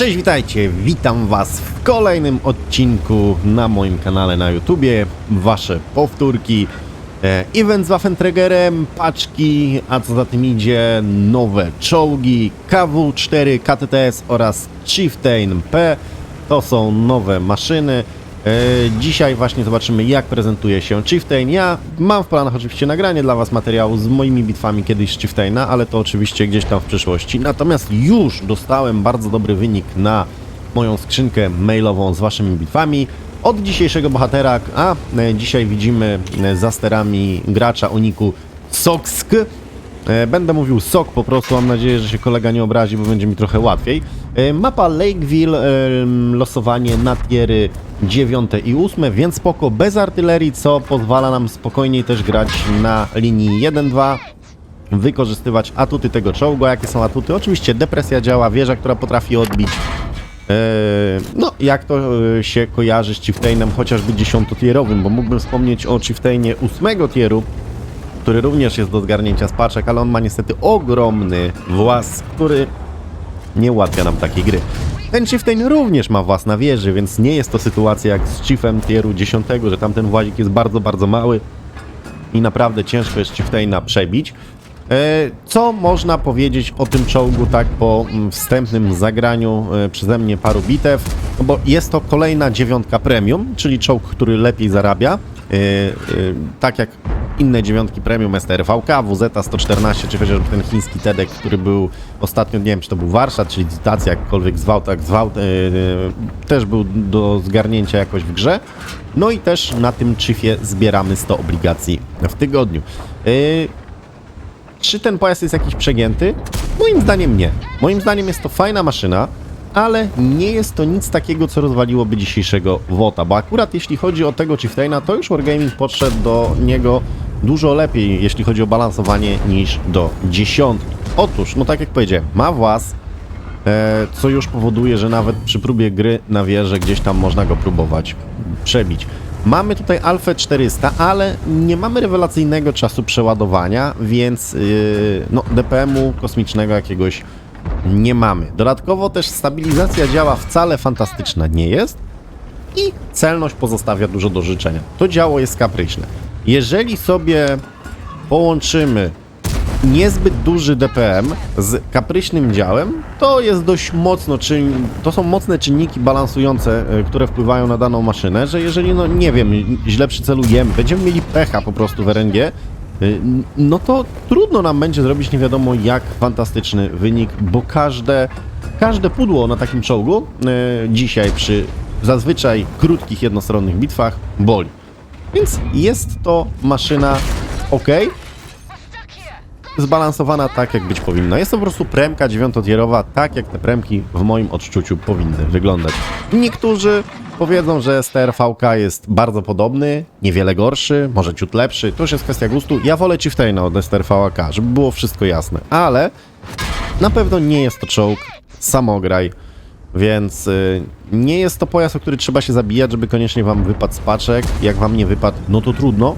Cześć, witajcie, witam was w kolejnym odcinku na moim kanale na YouTubie. Wasze powtórki, e, event z Waffenträgerem, paczki, a co za tym idzie, nowe czołgi KW-4 KTTS oraz Chieftain P. To są nowe maszyny. E, Dzisiaj właśnie zobaczymy jak prezentuje się Chieftain. Ja mam w planach oczywiście nagranie dla Was materiału z moimi bitwami kiedyś Chieftaina, ale to oczywiście gdzieś tam w przyszłości. Natomiast już dostałem bardzo dobry wynik na moją skrzynkę mailową z Waszymi bitwami. Od dzisiejszego bohatera, a e, dzisiaj widzimy e, za sterami gracza o niku Soksk. Będę mówił sok po prostu, mam nadzieję, że się kolega nie obrazi, bo będzie mi trochę łatwiej. Mapa Lakeville, losowanie na tiery 9 i 8, więc spoko, bez artylerii, co pozwala nam spokojniej też grać na linii 1-2 wykorzystywać atuty tego czołgu. Jakie są atuty? Oczywiście depresja działa, wieża, która potrafi odbić. E, No, jak to e, się kojarzy z Chieftainem, chociażby dziesiątotierowym, bo mógłbym wspomnieć o Chieftainie 8 tieru, który również jest do zgarnięcia z paczek, ale on ma niestety ogromny włas, który nie ułatwia nam takiej gry. Ten Chieftain również ma włas na wieży, więc nie jest to sytuacja jak z Chiefem tieru 10, że tamten włazik jest bardzo, bardzo mały i naprawdę ciężko jest Chieftaina przebić. E, Co można powiedzieć o tym czołgu tak po mm, wstępnym zagraniu e, przeze mnie paru bitew? No bo jest to kolejna dziewiątka premium, czyli czołg, który lepiej zarabia. E, e, Tak jak inne dziewiątki premium STRVK, WZ-114, czy chociażby ten chiński TEDek, który był ostatnio, nie wiem czy to był Warsztat, czy licytacja, jakkolwiek zwał, tak zwał, e, też był do zgarnięcia jakoś w grze. No i też na tym czyfie zbieramy 100 obligacji w tygodniu. Czy ten pojazd jest jakiś przegięty? Moim zdaniem nie. Moim zdaniem jest to fajna maszyna, ale nie jest to nic takiego, co rozwaliłoby dzisiejszego WOTA, bo akurat jeśli chodzi o tego Chieftaina, to już Wargaming podszedł do niego dużo lepiej, jeśli chodzi o balansowanie, niż do dziesiątki. Otóż, no tak jak powiedziałem, ma włas, e, co już powoduje, że nawet przy próbie gry na wieżę gdzieś tam można go próbować przebić. Mamy tutaj Alfę 400, ale nie mamy rewelacyjnego czasu przeładowania, więc yy, no, DPM-u kosmicznego jakiegoś nie mamy. Dodatkowo też stabilizacja działa wcale fantastyczna nie jest i celność pozostawia dużo do życzenia. To działo jest kapryśne. Jeżeli sobie połączymy niezbyt duży DPM z kapryśnym działem, to jest dość mocno czyn... to są mocne czynniki balansujące, e, które wpływają na daną maszynę, że jeżeli, no nie wiem, źle przycelujemy, będziemy mieli pecha po prostu w RNG, no to trudno nam będzie zrobić nie wiadomo jak fantastyczny wynik, bo każde, każde pudło na takim czołgu y, dzisiaj przy zazwyczaj krótkich jednostronnych bitwach boli. Więc jest to maszyna ok, zbalansowana tak, jak być powinna. Jest to po prostu premka dziewiątotierowa, tak jak te premki w moim odczuciu powinny wyglądać. Niektórzy powiedzą, że STRVK jest bardzo podobny, niewiele gorszy, może ciut lepszy, to już jest kwestia gustu. Ja wolę Chieftaina od STRVK, żeby było wszystko jasne, ale na pewno nie jest to czołg samograj, więc y, nie jest to pojazd, o który trzeba się zabijać, żeby koniecznie wam wypadł z paczek. Jak wam nie wypadł, no to trudno.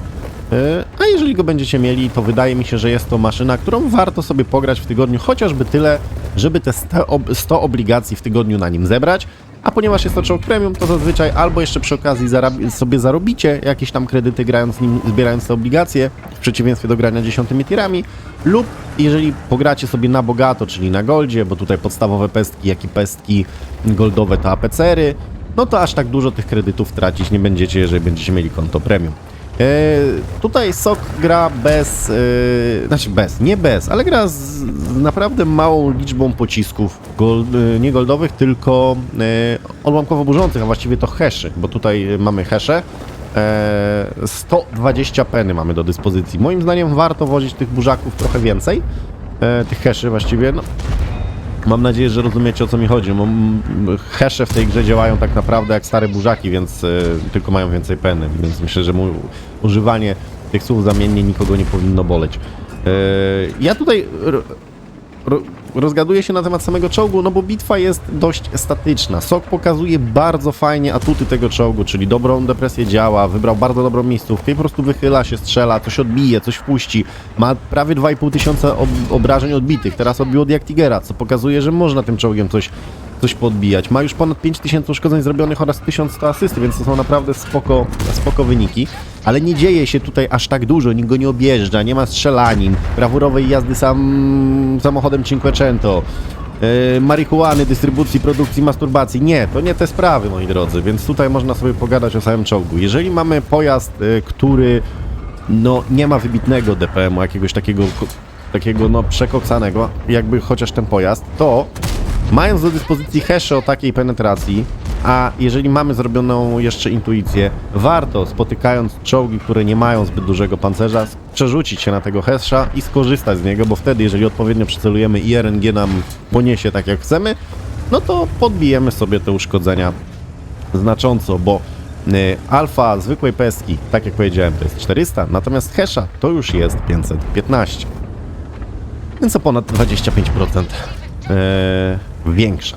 Y, A jeżeli go będziecie mieli, to wydaje mi się, że jest to maszyna, którą warto sobie pograć w tygodniu, chociażby tyle, żeby te 100 ob- 100 obligacji w tygodniu na nim zebrać. A ponieważ jest to czołg premium, to zazwyczaj albo jeszcze przy okazji sobie zarobicie jakieś tam kredyty grając nim, zbierając te obligacje, w przeciwieństwie do grania dziesiątymi tirami, lub jeżeli pogracie sobie na bogato, czyli na goldzie, bo tutaj podstawowe pestki, jak i pestki goldowe to APCR-y, no to aż tak dużo tych kredytów tracić nie będziecie, jeżeli będziecie mieli konto premium. E, tutaj SOK gra bez, e, znaczy bez, nie bez, ale gra z, naprawdę małą liczbą pocisków, gold, e, nie goldowych, tylko odłamkowo burzących, a właściwie to heszy, bo tutaj mamy hesze. E, 120 peny mamy do dyspozycji. Moim zdaniem warto wozić tych burzaków trochę więcej, tych heszy właściwie, no, Mam nadzieję, że rozumiecie o co mi chodzi. Hesze w tej grze działają tak naprawdę jak stare burzaki, więc y, tylko mają więcej peny, więc myślę, że używanie tych słów zamiennie nikogo nie powinno boleć. Y, ja tutaj ro, ro, rozgaduję się na temat samego czołgu, no bo bitwa jest dość statyczna. Sok pokazuje bardzo fajnie atuty tego czołgu, czyli dobrą depresję działa, wybrał bardzo dobrą miejscówkę i po prostu wychyla się, strzela, coś odbije, coś wpuści. Ma prawie 2,5 tysiąca ob obrażeń odbitych, teraz odbił od Jaktigera, co pokazuje, że można tym czołgiem coś coś podbijać. Ma już ponad 5000 uszkodzeń zrobionych oraz 1100 asysty, więc to są naprawdę spoko, spoko wyniki. Ale nie dzieje się tutaj aż tak dużo, nikt go nie objeżdża, nie ma strzelanin, brawurowej jazdy sam samochodem Cinquecento, yy, marihuany, dystrybucji, produkcji, masturbacji. Nie, to nie te sprawy, moi drodzy, więc tutaj można sobie pogadać o samym czołgu. Jeżeli mamy pojazd, yy, który no, nie ma wybitnego DPM-u, jakiegoś takiego, takiego no, przekoksanego, jakby chociaż ten pojazd, to Mając do dyspozycji hesze o takiej penetracji, a jeżeli mamy zrobioną jeszcze intuicję, warto spotykając czołgi, które nie mają zbyt dużego pancerza, przerzucić się na tego hesza i skorzystać z niego, bo wtedy, jeżeli odpowiednio przycelujemy i RNG nam poniesie tak jak chcemy, no to podbijemy sobie te uszkodzenia znacząco, bo y, alfa zwykłej peski, tak jak powiedziałem, to jest 400, natomiast hesza to już jest 515. Więc o ponad 25% e, większa.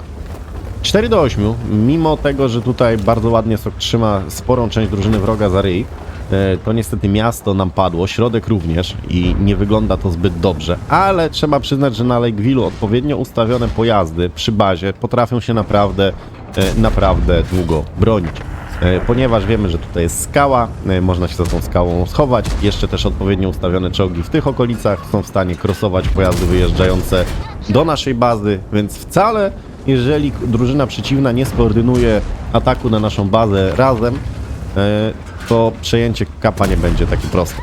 4 do 8, mimo tego, że tutaj bardzo ładnie Sok trzyma sporą część drużyny wroga za ryj, e, to niestety miasto nam padło, środek również i nie wygląda to zbyt dobrze, ale trzeba przyznać, że na Lakeville'u odpowiednio ustawione pojazdy przy bazie potrafią się naprawdę, e, naprawdę długo bronić. E, Ponieważ wiemy, że tutaj jest skała, e, można się za tą skałą schować. Jeszcze też odpowiednio ustawione czołgi w tych okolicach są w stanie krosować pojazdy wyjeżdżające do naszej bazy, więc wcale jeżeli drużyna przeciwna nie skoordynuje ataku na naszą bazę razem, e, to przejęcie kapa nie będzie takie proste.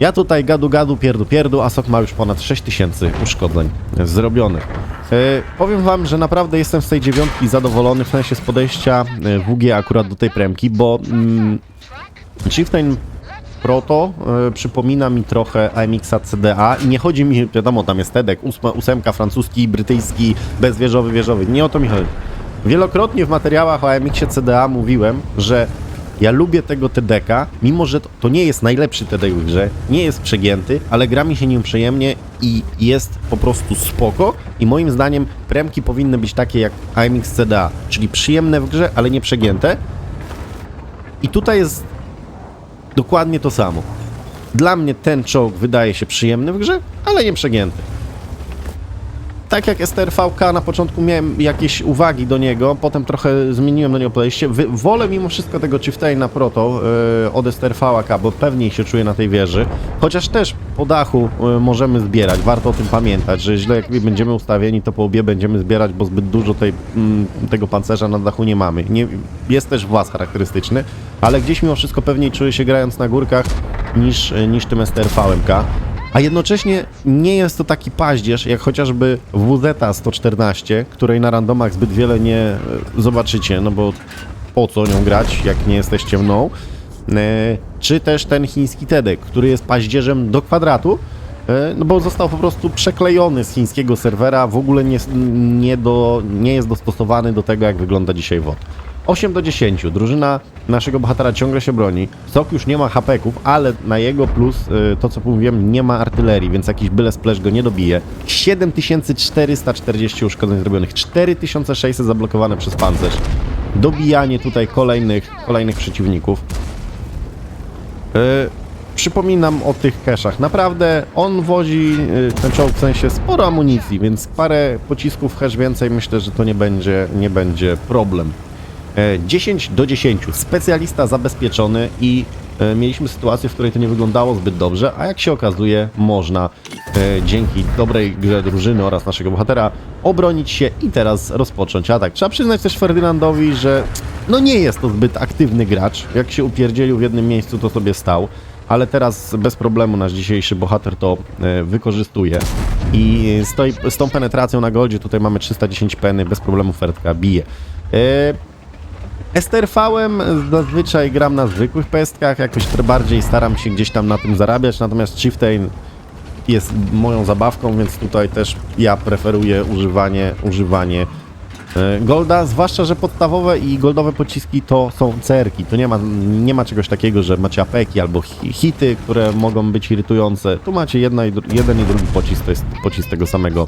Ja tutaj gadu gadu, pierdu pierdu, a Sok ma już ponad 6000 uszkodzeń zrobionych. E, powiem wam, że naprawdę jestem z tej dziewiątki zadowolony w sensie z podejścia e, WG akurat do tej premki, bo mm, Chieftain Proto e, przypomina mi trochę AMX-a CDA i nie chodzi mi, wiadomo, tam jest TEDek, ósma, ósemka, francuski, brytyjski, bezwieżowy, wieżowy, nie o to mi chodzi. Wielokrotnie w materiałach o AMX-ie CDA mówiłem, że ja lubię tego TDK, mimo że to, nie jest najlepszy TD w grze, nie jest przegięty, ale gra mi się nim przyjemnie i jest po prostu spoko i moim zdaniem premki powinny być takie jak AMX CDA, czyli przyjemne w grze, ale nie przegięte. I tutaj jest dokładnie to samo. Dla mnie ten czołg wydaje się przyjemny w grze, ale nie przegięty. Tak jak STRVK na początku miałem jakieś uwagi do niego, potem trochę zmieniłem do niego podejście. Wy, wolę mimo wszystko tego Chieftaina Proto yy, od STRVK, bo pewniej się czuję na tej wieży. Chociaż też po dachu yy, możemy zbierać, warto o tym pamiętać, że źle jak będziemy ustawieni, to po łbie będziemy zbierać, bo zbyt dużo tej, mm, tego pancerza na dachu nie mamy. Nie, jest też włas charakterystyczny, ale gdzieś mimo wszystko pewniej czuję się grając na górkach niż, niż tym STRVMK. A jednocześnie nie jest to taki paździerz, jak chociażby WZ 114, której na randomach zbyt wiele nie e, zobaczycie, no bo po co nią grać, jak nie jesteście mną. E, Czy też ten chiński TEDek, który jest paździerzem do kwadratu, e, no bo został po prostu przeklejony z chińskiego serwera, w ogóle nie, nie, do, nie jest dostosowany do tego, jak wygląda dzisiaj WOD. 8 do 10. Drużyna naszego bohatera ciągle się broni. Sok już nie ma hapeków, ale na jego plus, y, to co mówiłem, nie ma artylerii, więc jakiś byle splash go nie dobije. 7440 uszkodzeń zrobionych, 4600 zablokowane przez pancerz. Dobijanie tutaj kolejnych, kolejnych przeciwników. Y, Przypominam o tych keszach. Naprawdę on wozi y, ten czołg w sensie sporo amunicji, więc parę pocisków hash więcej myślę, że to nie będzie, nie będzie problem. E, 10 do 10. Specjalista zabezpieczony i e, mieliśmy sytuację, w której to nie wyglądało zbyt dobrze, a jak się okazuje, można e, dzięki dobrej grze drużyny oraz naszego bohatera obronić się i teraz rozpocząć atak. Trzeba przyznać też Ferdynandowi, że no nie jest to zbyt aktywny gracz. Jak się upierdzielił w jednym miejscu, to sobie stał. Ale teraz bez problemu nasz dzisiejszy bohater to e, wykorzystuje. I z tą penetracją na goldzie tutaj mamy 310 peny, bez problemu Ferdka bije. STRV-em zazwyczaj gram na zwykłych pestkach, jakoś bardziej staram się gdzieś tam na tym zarabiać, natomiast Chieftain jest moją zabawką, więc tutaj też ja preferuję używanie, używanie e, Golda, zwłaszcza, że podstawowe i goldowe pociski to są cerki. To nie ma, nie ma czegoś takiego, że macie apeki albo hi- hity, które mogą być irytujące. Tu macie jedna i jeden i drugi pocisk, to jest pocisk tego samego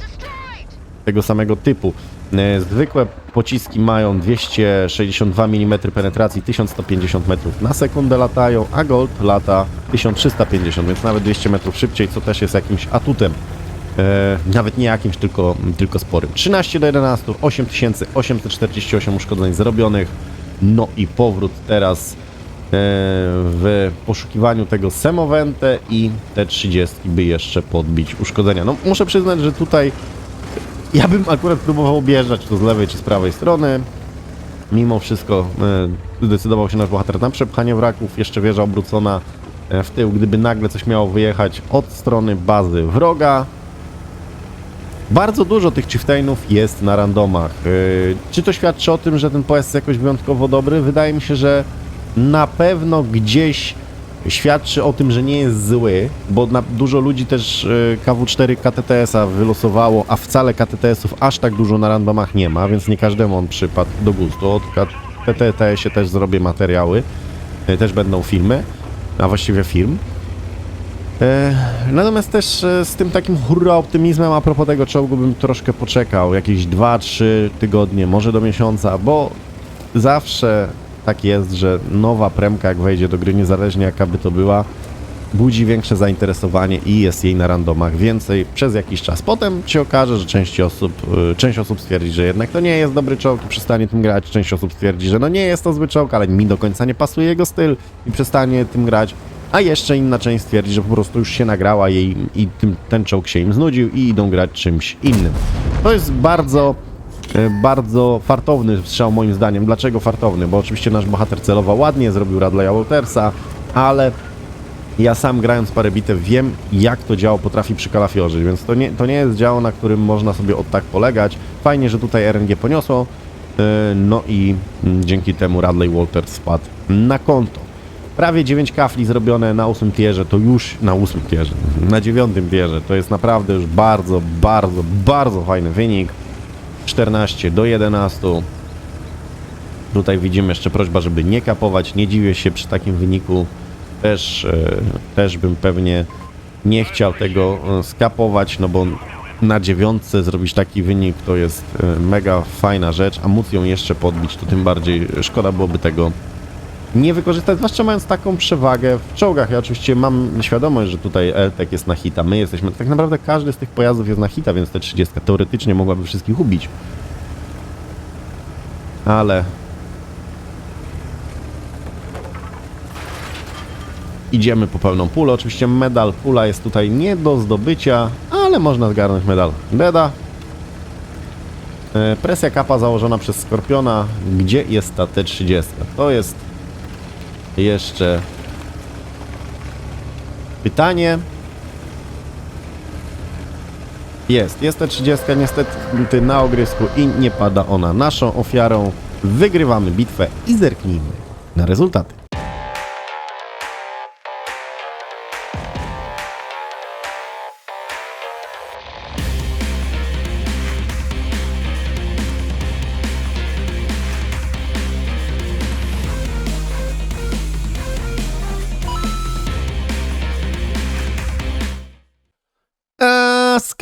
tego samego typu. E, Zwykłe pociski mają 262 mm penetracji, 1150 metrów na sekundę latają, a Gold lata 1350, więc nawet 200 metrów szybciej, co też jest jakimś atutem. E, nawet nie jakimś, tylko, tylko sporym. 13 do 11, 8848 uszkodzeń zrobionych. No i powrót teraz e, w poszukiwaniu tego Semovente i te 30, by jeszcze podbić uszkodzenia. No muszę przyznać, że tutaj ja bym akurat próbował objeżdżać to z lewej czy z prawej strony. Mimo wszystko e, zdecydował się nasz bohater na przepchanie wraków, jeszcze wieża obrócona e, w tył, gdyby nagle coś miało wyjechać od strony bazy wroga. Bardzo dużo tych chieftainów jest na randomach. Yy, Czy to świadczy o tym, że ten pojazd jest jakoś wyjątkowo dobry? Wydaje mi się, że na pewno gdzieś świadczy o tym, że nie jest zły, bo dużo ludzi też yy, KW4 KTTS-a wylosowało, a wcale KTTS-ów aż tak dużo na randomach nie ma, więc nie każdemu on przypadł do gustu. O KTTS-ie też zrobię materiały, yy, też będą filmy, a właściwie film. E, Natomiast też z tym takim hurra optymizmem a propos tego czołgu bym troszkę poczekał, jakieś 2-3 tygodnie, może do miesiąca, bo zawsze tak jest, że nowa premka jak wejdzie do gry, niezależnie jaka by to była, budzi większe zainteresowanie i jest jej na randomach więcej przez jakiś czas. Potem się okaże, że część osób, y, część osób stwierdzi, że jednak to nie jest dobry czołg i przestanie tym grać, część osób stwierdzi, że no nie jest to zły czołg, ale mi do końca nie pasuje jego styl i przestanie tym grać. A jeszcze inna część stwierdzi, że po prostu już się nagrała jej i tym, ten czołg się im znudził i idą grać czymś innym. To jest bardzo, bardzo fartowny strzał moim zdaniem. Dlaczego fartowny? Bo oczywiście nasz bohater celował ładnie, zrobił Radleya Waltersa, ale ja sam grając parę bitew wiem, jak to działo potrafi przykalafiorzyć, więc to nie, to nie jest działo, na którym można sobie od tak polegać. Fajnie, że tutaj RNG poniosło, e, no i mm, dzięki temu Radley Walters spadł na konto. Prawie 9 kafli zrobione na 8 tierze, to już na 8 tierze, na 9 tierze, to jest naprawdę już bardzo, bardzo, bardzo fajny wynik. 14 do 11. Tutaj widzimy jeszcze prośba, żeby nie kapować. Nie dziwię się przy takim wyniku. Też, e, też bym pewnie nie chciał tego e, skapować, no bo na dziewiątce zrobić taki wynik to jest e, mega fajna rzecz, a móc ją jeszcze podbić, to tym bardziej szkoda byłoby tego nie wykorzystać, zwłaszcza mając taką przewagę w czołgach. Ja oczywiście mam świadomość, że tutaj LTEC jest na hita, my jesteśmy, tak naprawdę każdy z tych pojazdów jest na hita, więc te 30 teoretycznie mogłaby wszystkich ubić. Ale... Idziemy po pełną pulę. Oczywiście medal pula jest tutaj nie do zdobycia, ale można zgarnąć medal Deda. E, Presja kapa założona przez Skorpiona. Gdzie jest ta T30? To jest jeszcze pytanie. Jest, jest ta 30 niestety na ogrysku i nie pada ona naszą ofiarą. Wygrywamy bitwę i zerknijmy na rezultaty.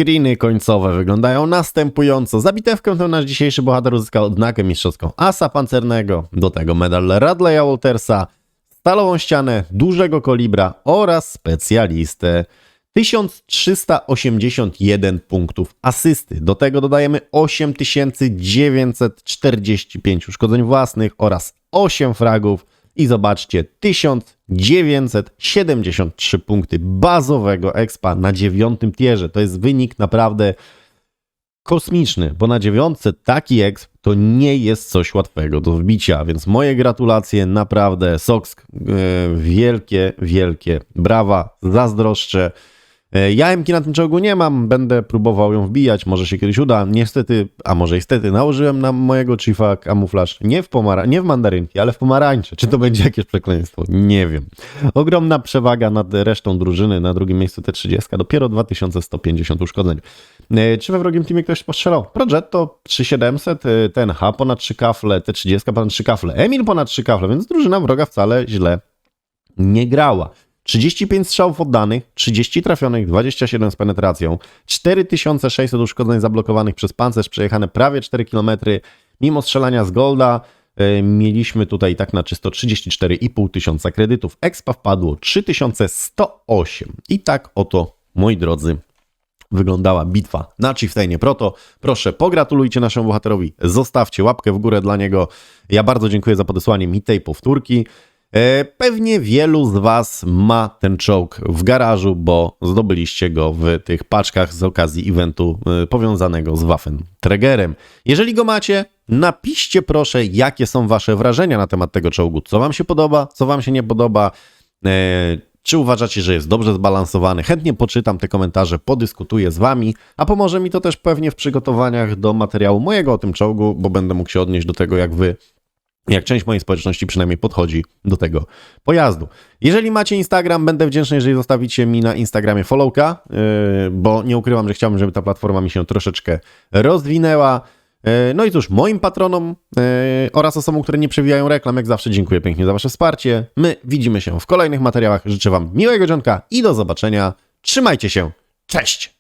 Screeny końcowe wyglądają następująco. Za bitewkę tę nasz dzisiejszy bohater uzyskał odznakę mistrzowską Asa Pancernego, do tego medal Radleya Waltersa, stalową ścianę dużego kolibra oraz specjalistę. 1381 punktów asysty. Do tego dodajemy 8945 uszkodzeń własnych oraz 8 fragów. I zobaczcie, 1973 punkty bazowego expa na dziewiątym tierze. To jest wynik naprawdę kosmiczny, bo na dziewiątce taki exp to nie jest coś łatwego do wbicia, więc moje gratulacje, naprawdę Sox, yy, wielkie, wielkie brawa, zazdroszczę. E, Ja MK na tym czołgu nie mam, będę próbował ją wbijać, może się kiedyś uda. Niestety, a może niestety, nałożyłem na mojego chiefa kamuflaż nie w, pomara- nie w mandarynki, ale w pomarańcze. Czy to będzie jakieś przekleństwo? Nie wiem. Ogromna przewaga nad resztą drużyny, na drugim miejscu T30, dopiero 2150 uszkodzeń. E, Czy we wrogim teamie ktoś postrzelał? Progetto 3700, e, ten H ponad 3 kafle, T30 ponad 3 kafle, Emil ponad 3 kafle, więc drużyna wroga wcale źle nie grała. 35 strzałów oddanych, 30 trafionych, 27 z penetracją, 4600 uszkodzeń zablokowanych przez pancerz, przejechane prawie 4 km. Mimo strzelania z Golda e, mieliśmy tutaj tak na czysto 34,5 tysiąca kredytów. Expa wpadło 3108. I tak oto, moi drodzy, wyglądała bitwa na Chieftainie Proto. Proszę, pogratulujcie naszemu bohaterowi, zostawcie łapkę w górę dla niego. Ja bardzo dziękuję za podesłanie mi tej powtórki. E, Pewnie wielu z Was ma ten czołg w garażu, bo zdobyliście go w tych paczkach z okazji eventu e, powiązanego z Waffen Trägerem. Jeżeli go macie, napiszcie proszę, jakie są Wasze wrażenia na temat tego czołgu. Co Wam się podoba, co Wam się nie podoba. E, Czy uważacie, że jest dobrze zbalansowany? Chętnie poczytam te komentarze, podyskutuję z Wami, a pomoże mi to też pewnie w przygotowaniach do materiału mojego o tym czołgu, bo będę mógł się odnieść do tego, jak Wy jak część mojej społeczności przynajmniej podchodzi do tego pojazdu. Jeżeli macie Instagram, będę wdzięczny, jeżeli zostawicie mi na Instagramie followka, yy, bo nie ukrywam, że chciałbym, żeby ta platforma mi się troszeczkę rozwinęła. Yy, No i cóż, moim patronom yy, oraz osobom, które nie przewijają reklam, jak zawsze dziękuję pięknie za wasze wsparcie. My widzimy się w kolejnych materiałach. Życzę wam miłego dzionka i do zobaczenia. Trzymajcie się. Cześć!